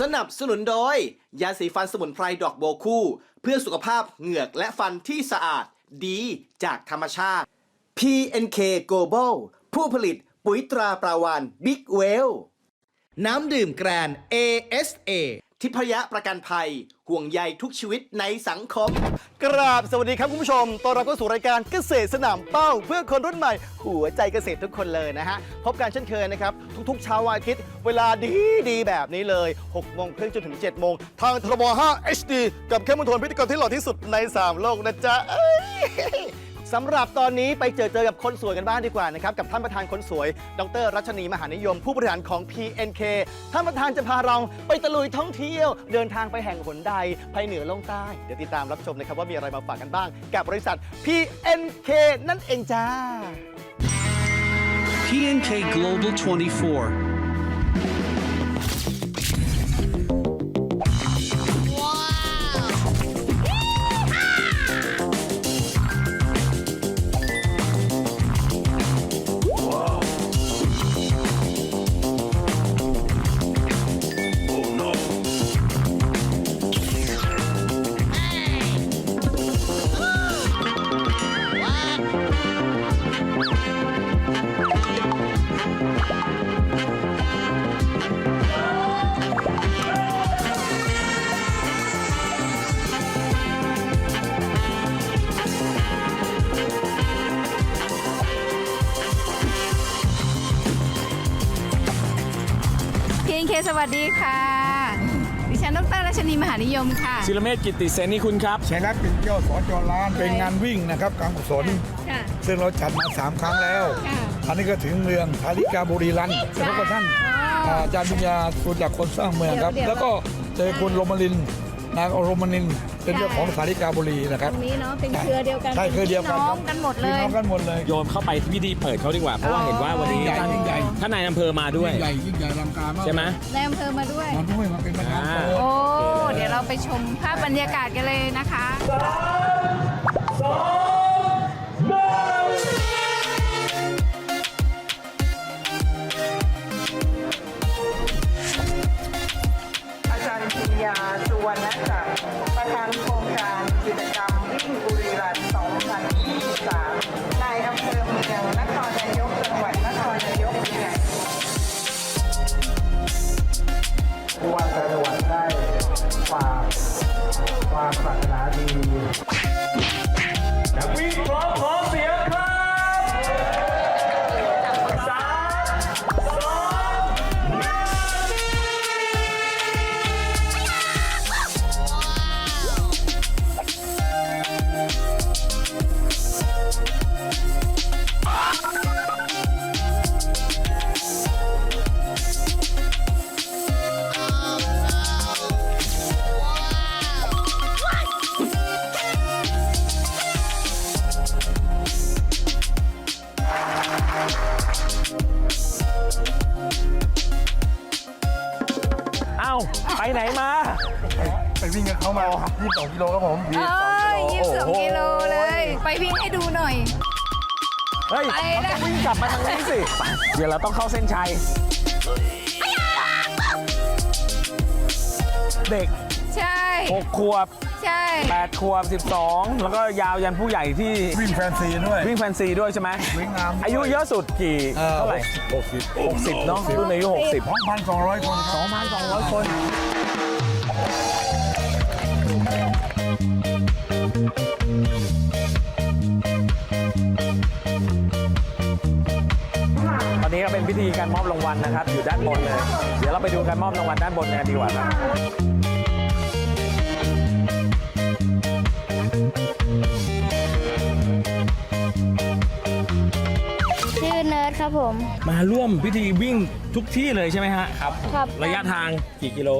สนับสนุนโดย ยาสีฟันสมุนไพรดอกโบคู่ เพื่อสุขภาพเหงือกและฟันที่สะอาดดีจากธรรมชาติ PNK Global ผู้ผลิตปุ๋ยตราปราวานบิ๊กเวลน้ำดื่มแกรน ASA ทิพยะประกันภัยห่วงใยทุกชีวิตในสังคม กราบสวัสดีครับคุณผู้ชมตอนรับเข้าสู่รายการเกษตรสนามเป้า เพื่อคนรุ่นใหม่ หัวใจเกษตรทุกคนเลยนะฮะ พบกันเช่นเคยนะครับ ทุกๆเช้าวันอาทิตย์ เวลาดีดีๆแบบนี้เลย6โมงครึ่งจนถึง7โมงทางทรบ5 HD กับเข้มมนทนพิธีกรที่หล่อที่สุดใน 3 โลกนะจ๊ะ สำหรับตอนนี้ไปเจอเจอกับคนสวยกันบ้างดีกว่านะครับ กับท่านประธานคนสวย ดรรัชนีมหานิยม ผู้บริหารของ PNK ท่านประธานจะพาเราไปตะลุยท่องเที่ยว เดินทางไปแห่งหนใดไปเหนือลงใต้ เดี๋ยวติดตามรับชมนะครับว่ามีอะไรมาฝากกันบ้าง กับบริษัท PNK นั่นเองจ้า PNK Global 24. สวัสดีค่ะ ดิฉันดรรัชนีมหานิยมค่ะ ศิลเมธกิตติเสนีคุณครับ ชัยรัตน์เป็นยอดสอจอล้านเป็นงานวิ่งนะครับการกุศลค่ะ ซึ่งเราจัดมา3ครั้งแล้ว ค่ะอันนี้ก็ถึงเมืองธาริกาบุรีรันต์แล้วก็ท่านอ๋ออาจารย์ปัญญาสุจากคนสร้างเมืองครับ เดี๋ยวแล้วก็เจอคุณโรมาลินทร์ นางโรมาลินทร์เป็นเจ้าของธาริกาบุรีนะครับ ตรงนี้เนาะเป็นเครือเดียวกันใช่เครือเดียวกันพี่น้องกันหมดเลพี่ย น้องกันหมดเลยโยนเข้าไปพิธีเปิดเขาดีกว่า เพราะว่าเห็นว่าวันนี้ยิ่งใหญ่ท่านยิ่งใหญ่ท่านนายอำเภอมาด้วย ยิ่งใหญ่ยิ่งใหญ่อลังการมากใช่ไหม ในอำเภอมาด้วยมาด้วยมาเป็นประธานอ่าเปิดโอ้ เดี๋ยวเราไปชมภาพบรรยากาศกันเลยนะคะอา ไปไหนมาไปวิ่งกับเขามา22กิโลครับผมเอ้ยยี่สิบสองกิโลเลย ไปวิ่งให้ดูหน่อย เฮ้ยไปเรานะ ต้องวิ่งกลับมาทางนี้สิไปเดี๋ยวเราต้องเข้าเส้นชัย เด็ก ใช่ 6 ขวบ ใช่ 8 ขวบ 12 แล้วก็ยาวยันผู้ใหญ่ที่วิ่งแฟนซีด้วย วิ่งแฟนซีด้วยใช่ไหมวิ่งงามด้วย อายุเยอะสุดกี่ เท่าไหร่ 60 60 เนาะรุ่นอายุ 60 2,200 คนครับ 2,200 คน ก็เป็นพิธีการมอบรางวัลนะครับ อยู่ด้านบนเลย เดี๋ยวเราไปดูการมอบรางวัลด้านบนกันดีกว่าครับชื่อเนิร์ดครับผม มาร่วมพิธีวิ่งทุกที่เลยใช่ไหมฮะครับ ครับ ระยะทางกี่กิโล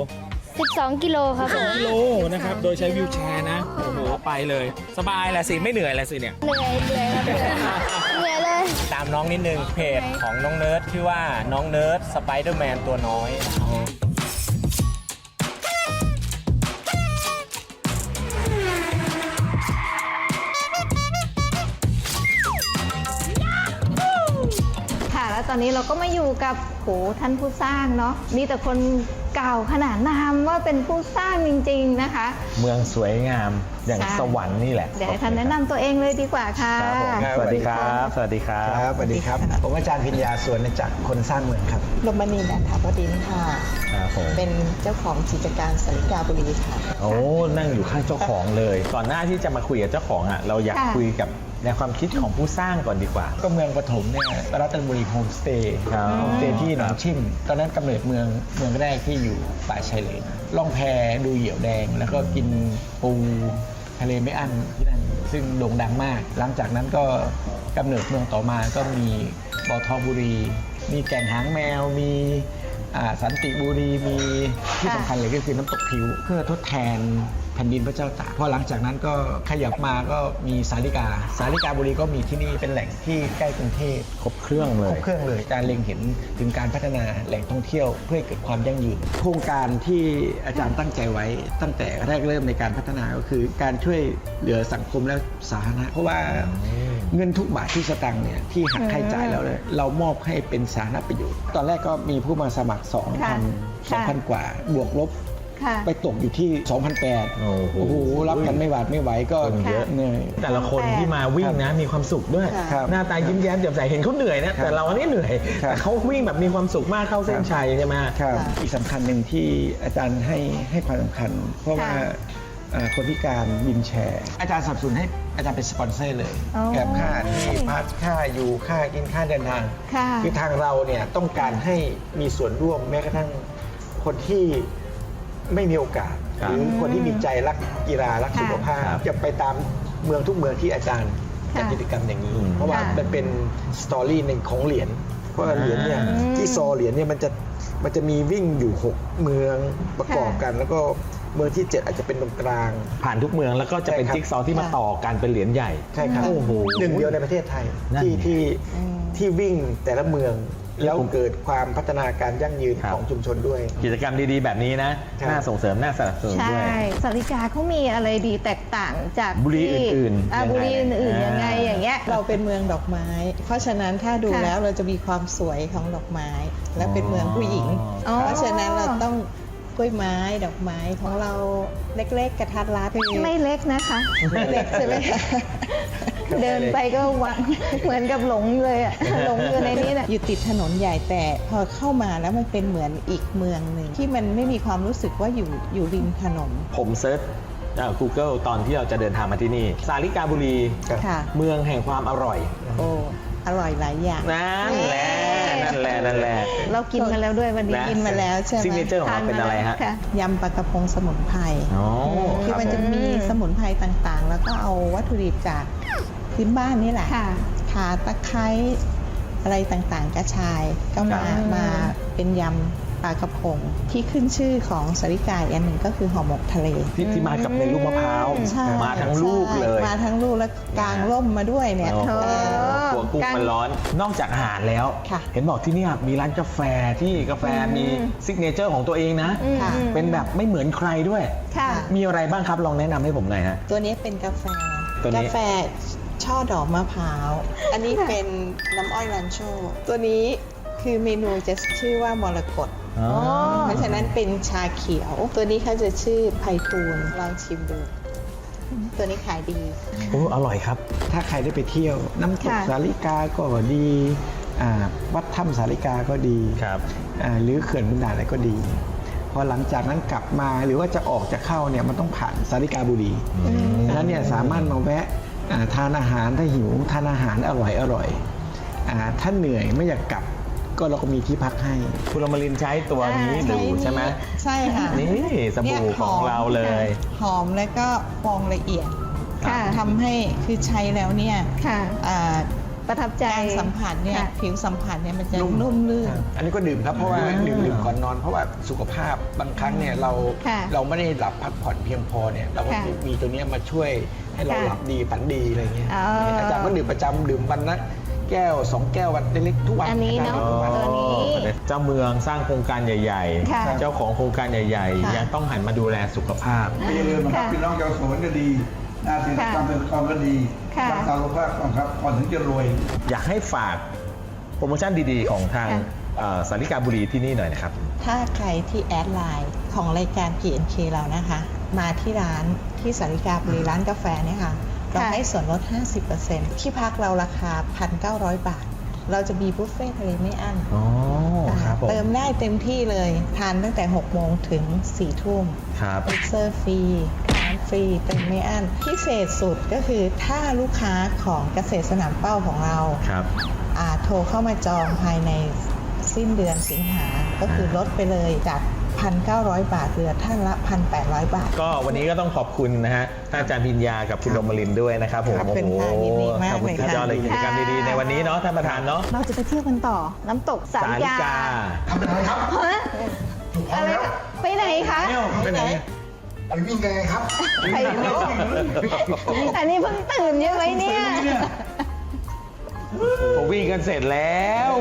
12 กิโลครับผมกิโลนะครับ โดยใช้วิวแชร์นะ โอ้โห ไปเลย สบายแหละสิ ไม่เหนื่อยแหละสิเนี่ย เหนื่อยเหนื่อยครับเหนื่อยเหนื่อยเลย ตามน้องนิดนึงเพจของน้องเนิร์ดชื่อว่าน้องเนิร์ดสไปเดอร์แมนตัวน้อย อนนี้เราก็มาอยู่กับโหท่านผู้สร้างเนาะมีแต่คนกล่าวขนานนามว่าเป็นผู้สร้างจริง ๆนะคะ เมืองสวยงามอย่างใช่สวรรค์นี่แหละ เดี๋ยวให้ท่านแนะนำตัวเองเลยดีกว่าค่ะ ครับผมสวัสดีครับ สวัสดีครับครับสวัสดีครับ ผมอาจารย์พิญญาสวนจากคนสร้างเมืองครับ ลมณีนันทบดินทร์ค่ะ ครับผมเป็นเจ้าของกิจการสาริกาบุรีค่ะ โอ้นั่งอยู่ข้างเจ้าของเลย ก่อนหน้าที่จะมาคุยกับเจ้าของอะเราอยากค่ะ คุยกับ แนวความคิดของผู้สร้างก่อนดีกว่า ก็เมืองปฐมเนี่ยรัตนบุรีโฮมสเตย์ครับโฮมสเตย์ที่หนองชิม ตอนนั้นกำเนิดเมืองเมืองแรกที่อยู่ป่าชายเลนล่องแพดูเหยี่ยวแดง แล้วก็กินปูทะเลไม่อั้นที่นั่นซึ่งโด่งดังมาก หลังจากนั้นก็กำเนิดเมืองต่อมาก็มีบ่อทองบุรี มีแก่งหางแมวมีอ่าสันติบุรีมีที่สำคัญเลยก็คือน้ำตกผิว เพื่อทดแทน แผ่นดินพระเจ้าตากพอหลังจากนั้นก็ขยับมาก็มีสาริกา สาริกาบุรีก็มีที่นี่เป็นแหล่งที่ใกล้กรุงเทพครบเครื่องเลครย บเครื่องเลยการเล็งเห็นถึงการพัฒนาแหล่งท่องเที่ยวเพื่อให้เกิดความยั่งยืน โครงการที่อาจารย์ตั้งใจไว้ ตั้งแต่แรกเริ่มในการพัฒนาก็คือ การช่วยเหลือสังคมและสาธารณะเพราะว่าเงินทุกบาทที่สตังค์เนี่ยที่หักค่าใช้จ่ายแล้วเนี่ยเรามอบให้เป็นสาธารณประโยชน์ ตอนแรกก็มีผู้มาสมัครค่ะ2,000 ค่ะ 2,000 กว่าบวกลบ ค่ะไปตกอยู่ที่2,800โอ้โหโอ้โห รับกันไม่หวาดไม่ไหวก็คนเยอะ เหนื่อย แต่ละคนที่มาวิ่งนะมีความสุขด้วย ครับหน้าตายิ้มแย้มแจ่มใสเห็นเขาเหนื่อยนะแต่เราอันนี้เหนื่อยครับ แต่เขาวิ่งแบบมีความสุขมากเข้าเส้นชัยใช่ไหม ครับอีกสำคัญหนึ่งที่อาจารย์ให้ให้ความสำคัญ เพราะว่าค่ะเอ่อคนพิการวินแชร์ อาจารย์สนับสนุนให้อาจารย์เป็นสปอนเซอร์เลยอ๋อแกับค่าที่พักค่าอยู่ค่ากินค่าเดินทางค่ะ อทางเราเนี่ยต้องการให้มีส่วนร่วมแม้กระทั่งคนที่ ไม่มีโอกาสครับหรือคนที่มีใจรักกีฬารักค่ะสุขภาพครับจะไปตามเมืองทุกเมืองที่อาจารย์จัดค่ะกิจกรรมอย่างนี้อืมเพราะว่าค่ะมันเป็นสตอรี่หนึ่งของเหรียญเพราะว่าเหรียญเนี่ยอืมที่ซอเหรียญเนี่ยมันจะมันจะมีวิ่งอยู่ 6 เมืองประกอบกัน แล้วก็เมืองที่ 7 อาจจะเป็นตรงกลาง ผ่านทุกเมืองแล้วก็จะเป็นใช่ครับจิ๊กซอว์ที่มาต่อกันเป็นเหรียญใหญ่ใช่ครับโอ้โหหนึ่งเดียวในประเทศไทยนั่นที่ไงที่ที่วิ่งแต่ละเมือง แล้วผมเกิดความพัฒนาการยั่งยืนครับ ของชุมชนด้วย กิจกรรมดีๆ แบบนี้นะครับน่าส่งเสริม น่าสนับสนุนใช่ด้วยสาริกาเขามีอะไรดีแตกต่างจากบุรีที่อื่นๆอ่ายังไงบุรีอื่นๆอ่ายัยังไงอย่างเงี้ย เราเป็นเมืองดอกไม้ เพราะฉะนั้นถ้าดูค่ะแล้วเราจะมีความสวยของดอกไม้ และเป็นเมืองผู้หญิง อ๋อ เพราะฉะนั้นเราต้องกล้วยไม้ดอกไม้ของเราเล็กๆ กระทัดรัดไม่เล็กนะคะไม่เล็กใช่ไหมคะ เดินไปก็หวังเหมือนกับหลงเลยอะหลงอยู่ในนี้น่ะอยู่ติดถนนใหญ่แต่พอเข้ามาแล้วมันเป็นเหมือนอีกเมืองหนึ่งที่มันไม่มีความรู้สึกว่าอยู่อยู่ริมถนน ผมเซิร์ชอ่า Google ตอนที่เราจะเดินทางมาที่นี่ สาริกาบุรีครับค่ะ เมืองแห่งความอร่อย โอ้อร่อยหลายอย่างนั่นแหละนั่นแหละนั่นแหละเรากินมาแล้วด้วยวันนี้นะกินมาแล้วใช่ไหมซิกเนเจอร์ของเราเป็นอะไรฮะค่ยำปลากระพงสมุนไพรอ๋อคือรับมันจะผมีสมุนไพรต่างๆ แล้วก็เอาวัตถุดิบจาก พื้นบ้านนี่แหละค่ะข่าตะไคร้อะไรต่างๆ กระชายก็มาครับ มาเป็นยำปลากระพง ที่ขึ้นชื่อของสาริกาอีกอันหนึ่งก็คือห่อหมกทะเล ที่ที่มากับในลูกมะพร้าวใช่มาทั้งลูกเลย ใช่มาทั้งลูกแล้วกลางร่มมาด้วยเนี่ย โอ้โหเออกลัวกุ้งมันร้อน นอกจากอาหารแล้ว ค่ะ เห็นบอกที่เนี่ยมีร้านกาแฟที่กาแฟมีซิกเนเจอร์ของตัวเองนะค่ะเป็นแบบไม่เหมือนใครด้วย ค่ะ มีอะไรบ้างครับลองแนะนำให้ผมหน่อยฮะ ตัวนี้เป็นกาแฟ ตัวนี้กาแฟ ช่อดอกมะพร้าว อันนี้เป็นน้ำอ้อยรันโชตัวนี้คือเมนูจะชื่อว่ามรกตอ๋อเพราะฉะนั้นเป็นชาเขียว ตัวนี้เขาจะชื่อไพทูลลองชิมดู ตัวนี้ขายดีโอ้อร่อยครับ ถ้าใครได้ไปเที่ยว น้ำตกค่ะสาริกาก็ดีอ่าวัดถ้ำสาริกาก็ดีครับอ่าหรือเขื่อนบุญดาอะไรก็ดีพอหลังจากนั้นกลับมาหรือว่าจะออกจะเข้าเนี่ยมันต้องผ่านสาริกาบุรีดังนั้นเนี่ยสามารถมาแวะอ่า ทานอาหารถ้าหิวทานอาหารอร่อยอร่อยอ่าถ้าเหนื่อยไม่อยากกลับก็เราก็มีที่พักให้ คุณอมรินทร์ใช้ตัวนี้ใช้ดูใช่ไหมใช่ค่ะ นี่สบู่นี่ยของเราเลย หอมและก็ฟองละเอียดค่ะทำให้คือใช้แล้วเนี่ยค่ะอ่า ประทับใจการสัมผัสเนี่ยค่ะ ผิวสัมผัสเนี่ยมันจะนุ่มลื่น อันนี้ก็ดื่มครับเพราะว่าดื่มดื่มก่อนนอน เพราะว่าสุขภาพบางครั้งเนี่ยเราค่ะเราไม่ได้หลับพักผ่อนเพียงพอเนี่ยเราก็ค่ะมีตัวเนี้ยมาช่วยให้เราค่ะหลับดีฝันดีอะไรเงี้ยอ๋ออาจารย์ก็ดื่มประจำดื่มวันละแก้วสองแก้ววันเล็กๆทุกวันอันนี้เนอะทุกวันตัวนี้เจ้าเมืองสร้างโครงการใหญ่ ค่ะๆ เจ้าของโครงการใหญ่ ค่ะ ๆ ยังต้องหันมาดูแลสุขภาพ ไม่ลืมนะครับพี่น้องชาวสวนก็ดี นาศิลปกรรมเป็นกรก็ดีค่ะ รักษาสุขภาพก่อนครับก่อนถึงจะรวย อยากให้ฝากโปรโมชั่นดีๆ ของทางค่ะ เอ่อสาริกาบุรีที่นี่หน่อยนะครับ ถ้าใครที่แอดไลน์ของรายการ P&K เรานะคะ มาที่ร้านที่สาริกาบุรีร้านกาแฟเนี่ยค่ะ เราให้ส่วนลด 50%ที่พักเราราคา 1,900 บาท เราจะมีบุฟเฟ่ทะเลไม่อั้นอ๋อ ครับผม เติมได้เต็มที่เลย ทานตั้งแต่ 6 โมงถึง 4 ทุ่มครับมิกเซอร์ฟรีน้ำ ฟรีเต็มไม่อั้นพิเศษสุดก็คือถ้าลูกค้าของเกษตรสนามเป้าของเราครับอ่าโทรเข้ามาจองภายในสิ้นเดือนสิงหา ก็คือลดไปเลยจาก 1,900 บาทเหลือท่านละ 1,800 บาท ก็วันนี้ก็ต้องขอบคุณนะฮะท่านอาจารย์พิญญากับคุณโรมลินด้วยนะครับผมขอบโอ้คุณโหค่ะยินดีมากขอบคุณเลยค่ะสุดยอดเลยกิจกรรมดีๆในวันนี้เนาะท่านประธานเนาะเราจะไปเที่ยวกันต่อ น้ำตกสาสาริริกากาฮะอะไรคะไปไหนคะไปไหน ไปอันนี้เพิ่งตื่นใช่ไหมเนี่ย ผมวิ่งกันเสร็จแล้ว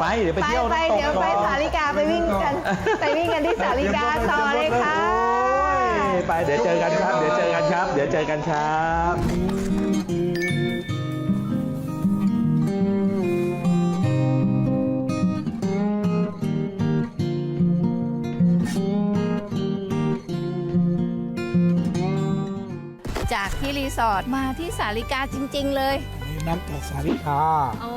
ไปเดี๋ยวไปไปเที่ยวไปน้ำตกเดี๋ยวไปก่อนสาริกาไปวิ่งกัน ไปวิ่งกันที่สาริกาต่อเลยค่ะ โอ้ยไปเดี๋ยวเจอกันครับ เดี๋ยวเจอกันครับ เดี๋ยวเจอกันครับ ที่รีสอร์ทมาที่สาริกาจริง ๆ เลยนี่น้ำตกสาริกา โอ้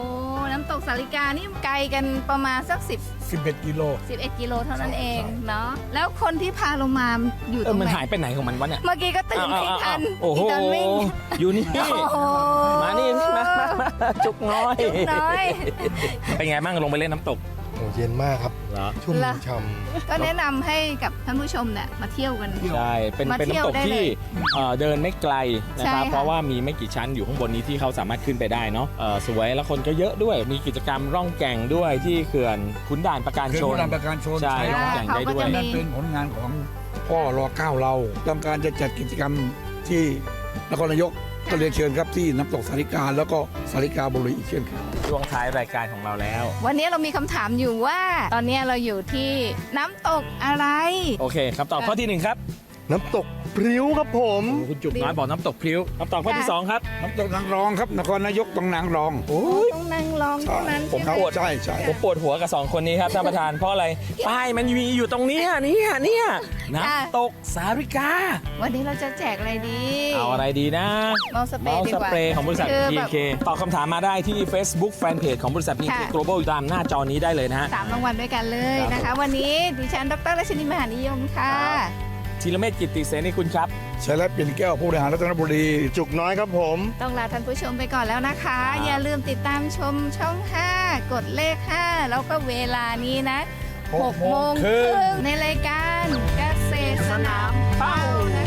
น้ำตกสาริกานี่ไกลกันประมาณสัก10 11กิโล 11กิโลเท่านั้นเองเนาะแล้วคนที่พาลงมาอยู่ตเอรองมันไหนหายไปไหนของมันวะเนี่ย เมื่อกี้ก็ตื่นไม่ทันอ้าวอ้าวอ้าวโอ้โหตอนวิ่งอยู่นี่ โอ้โห มานี่มามามาจุกน้อย จุกน้อย เป็นไงบ้างลงไปเล่นน้ำตกโอ้ เย็นมากครับเหรอ ชุ่มเหรอฉ่ก็แนะนำให้กับท่านผู้ชมเนี่ยมาเที่ยวกัน ใช่ เป็นมาเป็นเที่ยวน้ำตกได้ที่เลยเอ่อเดินไม่ไกลนะครับ ใช่ค่ะ เพราะว่ามีไม่กี่ชั้นอยู่ข้างบนนี้ที่เขาสามารถขึ้นไปได้เนาะเอ่อสวยแล้วคนก็เยอะด้วย มีกิจกรรมร่องแก่งด้วยที่เขื่อนขุนด่านประการเขื่อนชขุนนด่านประการชนใช่ ใช่ร่องครับแก่งได้ด้วยเขาก็จะมีนั่นเป็นผลงานของพ่อรอเก้าเราต้องการจะจัดกิจกรรมที่นครนายก ก็เรียนเชิญครับที่น้ำตกสาริกาแล้วก็สาริกาบุรีอีกเช่นเคยช่วงท้ายรายการของเราแล้ว วันนี้เรามีคำถามอยู่ว่า ตอนนี้เราอยู่ที่น้ำตกอะไร โอเคคำตอบข้อที่หนึ่งครับำ น้ำตกพริ้วครับผม คุณจุกน้อยบอกน้ำตกพริ้วคำตอบข้อที่ค่ะสองครับ น้ำตกนางรองครับนครนายกต้องนางรองต้องนั่งลองเท่านั้นผมใช่ไหมปวดใช่ใช่ผมปวดหัวกับสองคนนี้ครับท่านประธานเพราะอะไรป้ายมันมีอยู่ตรงเนี้ยเนี่ยเนี่ยน้ำตกสาริกา วันนี้เราจะแจกอะไรดี เอาอะไรดีนะเมาส์สเปรเมาย์ส์ดีสกว่าเปรย์ของบริษัท คือแบบ PK ตอบคำถามมาได้ที่ Facebook Fanpage ของบริษัท PK ค่ะ Global ตามหน้าจอนี้ได้เลยนะฮะ สามรางวัลด้วยกันเลยครับนะคะ วันนี้ดิฉันดรราชนีมหานิยมค่ะ ธีรเมธกิตติเสนีคุณครับใช้แล้วเป็นแก้วผู้บริหารรัตนบุรี จุกน้อยครับผม ต้องลาท่านผู้ชมไปก่อนแล้วนะคะครับอย่าลืมติดตามชมช่อง 5 กดเลข 5 แล้วก็เวลานี้นะ6โมงครึ่งในรายการเกษตรสนามเป้านะคะ